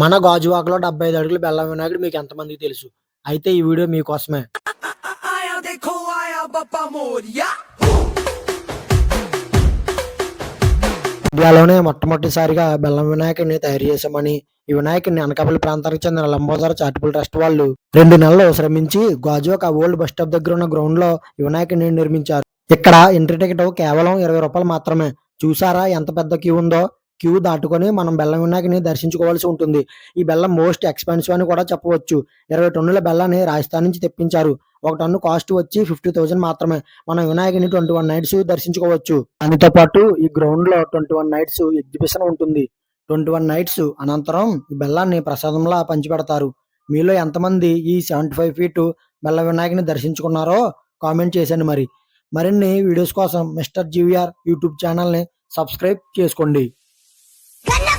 మన గాజువాకలో డెబ్బై ఐదు అడుగులు బెల్లం వినాయకుడు మీకు ఎంతమందికి తెలుసు? అయితే ఈ వీడియో మీకోసమే. ఇండియాలోనే మొట్టమొదటిసారిగా బెల్లం వినాయకుడిని తయారు చేశామని ఈ వినాయకుడిని అనకాపల్లి ప్రాంతానికి చెందిన లంబోదర చారిటబుల్ ట్రస్ట్ వాళ్ళు రెండు నెలలు శ్రమించి గాజువాక ఓల్డ్ బస్ స్టాప్ దగ్గర ఉన్న గ్రౌండ్లో ఈ వినాయకుడిని నిర్మించారు. ఇక్కడ ఎంట్రీ టికెట్ కేవలం ఇరవై రూపాయలు మాత్రమే. చూసారా ఎంత పెద్ద క్యూ ఉందో? క్యూ దాటుకొని మనం బెల్లం వినాయకుని దర్శించుకోవాల్సి ఉంటుంది. ఈ బెల్లం మోస్ట్ ఎక్స్పెన్సివ్ అని కూడా చెప్పవచ్చు. ఇరవై టన్నుల బెల్లాన్ని రాజస్థాన్ నుంచి తెప్పించారు. ఒక టన్ను కాస్ట్ వచ్చి ఫిఫ్టీ థౌసండ్ మాత్రమే. మనం వినాయకుని ట్వంటీ వన్ నైట్స్ దర్శించుకోవచ్చు. దానితో పాటు ఈ గ్రౌండ్లో ట్వంటీ వన్ నైట్స్ ఎగ్జిబిషన్ ఉంటుంది. ట్వంటీ వన్ నైట్స్ అనంతరం ఈ బెల్లాన్ని ప్రసాదంలా పంచిపెడతారు. మీలో ఎంతమంది ఈ సెవెంటీ ఫైవ్ ఫీట్ బెల్ల వినాయకుని దర్శించుకున్నారో కామెంట్ చేశాను మరి. మరిన్ని వీడియోస్ కోసం మిస్టర్ జీవీఆర్ యూట్యూబ్ ఛానల్ని సబ్స్క్రైబ్ చేసుకోండి. Good